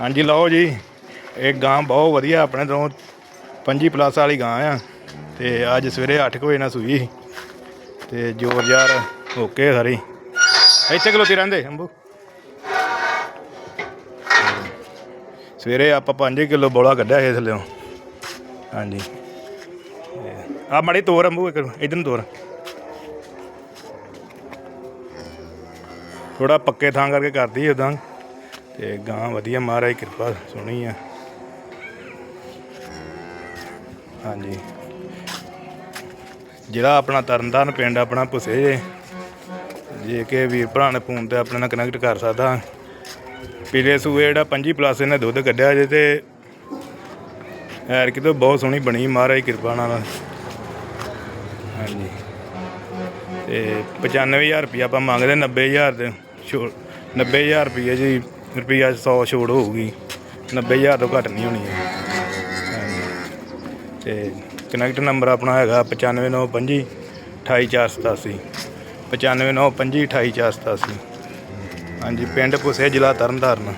ਹਾਂਜੀ, ਲਓ ਜੀ। ਇਹ ਗਾਂ ਬਹੁਤ ਵਧੀਆ ਆਪਣੇ ਤੋਂ 25 ਪਲੱਸ ਵਾਲੀ ਗਾਂ ਆ। ਤੇ ਅੱਜ ਸਵੇਰੇ 8 ਵਜੇ ਨਾਲ ਸੂਈ ਸੀ। ਤੇ ਜੋਰ ਯਾਰ ਓਕੇ ਸਾਰੀ। ਇੱਥੇ ਖਲੋਤੀ ਰਹਿੰਦੇ, ਅੰਬੂ। ਸਵੇਰੇ ਆਪਾਂ 5 ਕਿਲੋ ਬੋਲਾ ਕੱਢਿਆ ਸੀ ਥੱਲੇੋਂ। ਹਾਂਜੀ। ਆ ਮੜੀ ਤੋਰ ਅੰਬੂ, ਇੱਕ ਇਧਰ ਨੂੰ ਤੋਰ। ਥੋੜਾ ਪੱਕੇ ਥਾਂ ਕਰਕੇ ਕਰਦੀ ਉਦਾਂ ਤੇ ਗਾਂ ਵਧੀਆ, ਮਹਾਰਾਜ ਕਿਰਪਾ ਸੋਹਣੀ ਆ। ਹਾਂਜੀ। ਜਿਹੜਾ ਆਪਣਾ ਤਰਨਤਾਰਨ ਪਿੰਡ, ਆਪਣਾ ਪੁਸੇ ਜੇ ਜੇ ਕਿ ਵੀਰ ਭਰਾ ਨੇ ਫੋਨ ਤੇ ਆਪਣੇ ਨਾਲ ਕਨੈਕਟ ਕਰ ਸਕਦਾ। ਪਿਛਲੇ ਸੂਏ ਜਿਹੜਾ 25 ਪਲੱਸ ਇਹਨੇ ਦੁੱਧ ਕੱਢਿਆ ਜੇ ਤੇ ਐਰ ਕਿਤੇ ਬਹੁਤ ਸੋਹਣੀ ਬਣੀ, ਮਹਾਰਾਜ ਕਿਰਪਾ ਨਾਲ। ਹਾਂਜੀ। ਤੇ 95000 ਰੁਪਇਆ ਆਪਾਂ ਮੰਗਦੇ 90000 ਦੇ ਛੋੜ 90000 ਰੁਪਏ ਜੀ ਰੁਪਈਆ 100 ਛੋੜ ਹੋਊਗੀ। 90000 ਤੋਂ ਘੱਟ ਨਹੀਂ ਹੋਣੀ ਹੈ ਹਾਂਜੀ। ਤੇ ਕਨੈਕਟ ਨੰਬਰ ਆਪਣਾ ਹੈਗਾ 95925 28487 95925 28487 ਹਾਂਜੀ, ਪਿੰਡ ਪੁਸੇ ਜ਼ਿਲ੍ਹਾ ਤਰਨਤਾਰਨ।